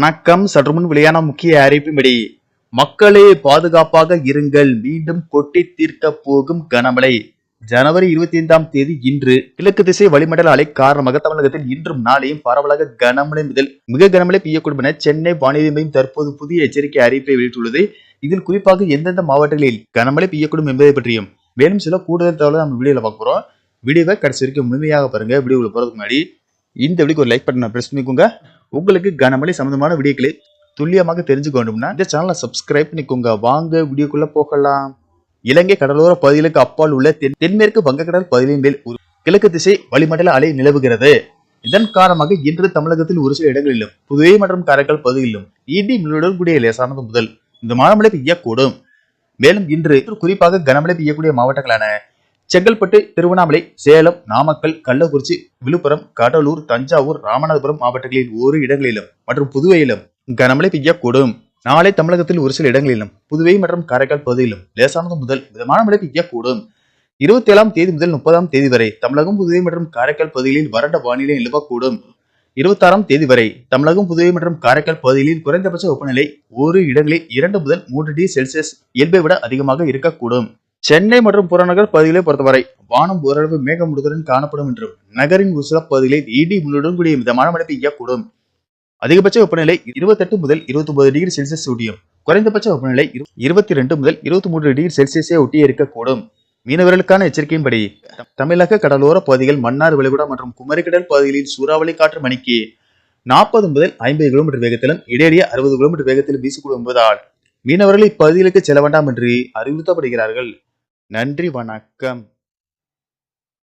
வணக்கம். சற்றுமுன் வெளியான முக்கிய அறிவிப்பின்படி மக்களே பாதுகாப்பாக இருங்கள். மீண்டும் கொட்டி தீர்க்க போகும் கனமழை. ஜனவரி இருபத்தி ஐந்தாம் தேதி இன்று கிழக்கு திசை வளிமண்டல அலை காரணமாக தமிழகத்தில் இன்றும் நாளையும் பரவலாக கனமழை முதல் மிக கனமழை பெய்யக்கூடும் என சென்னை வானிலை மையம் தற்போது புதிய எச்சரிக்கை அறிவிப்பை வெளியிட்டுள்ளது. இதில் குறிப்பாக எந்தெந்த மாவட்டங்களில் கனமழை பெய்யக்கூடும் என்பதை பற்றியும் மேலும் சில கூடுதல் தகவலை நம்ம வீடியோல பார்க்க போகிறோம் வீடியோவை கடைசி வரைக்கும் முழுமையாக பாருங்க. வீடியோவில் போறதுக்கு முன்னாடி இந்த வீடியோக்கு ஒரு லைக் பட்டனை ப்ரெஸ் பண்ணிக்கோங்க. உங்களுக்கு கனமழை சம்பந்தமான வீடியோக்களை துல்லியமாக தெரிஞ்சுக்கணும்னா இந்த சேனலை சப்ஸ்கிரைப் பண்ணிக்கோங்க. வாங்க வீடியோக்குள்ள போகலாம். இலங்கை கடலோர பகுதிகளுக்கு அப்பால் உள்ள தென் தென்மேற்கு வங்கக்கடல் பகுதியின் மேல் ஒரு கிழக்கு திசை வளிமண்டல அலை நிலவுகிறது. இதன் காரணமாக இன்று தமிழகத்தில் ஒரு சில இடங்களிலும் புதுவை மற்றும் காரைக்கால் பகுதிகளிலும் இடி மின்னலுடன் கூடிய லேசானது முதல் இந்த மழை பெய்யக்கூடும். மேலும் இன்று குறிப்பாக கனமழை பெய்யக்கூடிய மாவட்டங்களான செங்கல்பட்டு திருவண்ணாமலை சேலம் நாமக்கல் கள்ளக்குறிச்சி விழுப்புரம் கடலூர் தஞ்சாவூர் ராமநாதபுரம் மாவட்டங்களில் ஒரு இடங்களிலும் மற்றும் புதுவையிலும் கனமழை பெய்யக்கூடும். நாளை தமிழகத்தில் ஒரு சில இடங்களிலும் புதுவை மற்றும் காரைக்கால் பகுதியிலும் லேசானது முதல் மிதமான மழை பெய்யக்கூடும். இருபத்தி ஏழாம் தேதி முதல் முப்பதாம் தேதி வரை தமிழகம் புதுவை மற்றும் காரைக்கால் பகுதிகளில் வறண்ட வானிலை நிலவக்கூடும். இருபத்தாறாம் தேதி வரை தமிழகம் புதுவை மற்றும் காரைக்கால் பகுதிகளில் குறைந்தபட்ச வெப்பநிலை ஒரு இடங்களில் இரண்டு முதல் மூன்று டிகிரி செல்சியஸ் இயல்பை விட அதிகமாக இருக்கக்கூடும். சென்னை மற்றும் புறநகர் பகுதிகளை பொறுத்தவரை வானம் ஓரளவு மேகமூட்டத்துடன் காணப்படும் என்றும் நகரின் ஒரு சில பகுதிகளில் இடி முன்னுடன் கூடிய மிதமான மழை பெய்யக்கூடும் அதிகபட்ச வெப்பநிலை இருபத்தெட்டு முதல் இருபத்தி ஒன்பது டிகிரி செல்சியஸ் ஒட்டியும் குறைந்தபட்ச வெப்பநிலை இருபத்தி ரெண்டு முதல் இருபத்தி மூன்று டிகிரி செல்சியஸே ஒட்டியே இருக்கக்கூடும். மீனவர்களுக்கான எச்சரிக்கையின்படி தமிழக கடலோர பகுதிகள் மன்னார் விளைகுடா மற்றும் குமரிக்கடல் பகுதிகளில் சூறாவளி காற்று மணிக்கு நாற்பது முதல் ஐம்பது கிலோமீட்டர் வேகத்திலும் இடையிடையே அறுபது கிலோமீட்டர் வேகத்திலும் வீசக்கூடும் என்பதால் மீனவர்கள் இப்பகுதிகளுக்கு செல்ல வேண்டாம் என்று அறிவுறுத்தப்படுகிறார்கள். நன்றி வணக்கம்.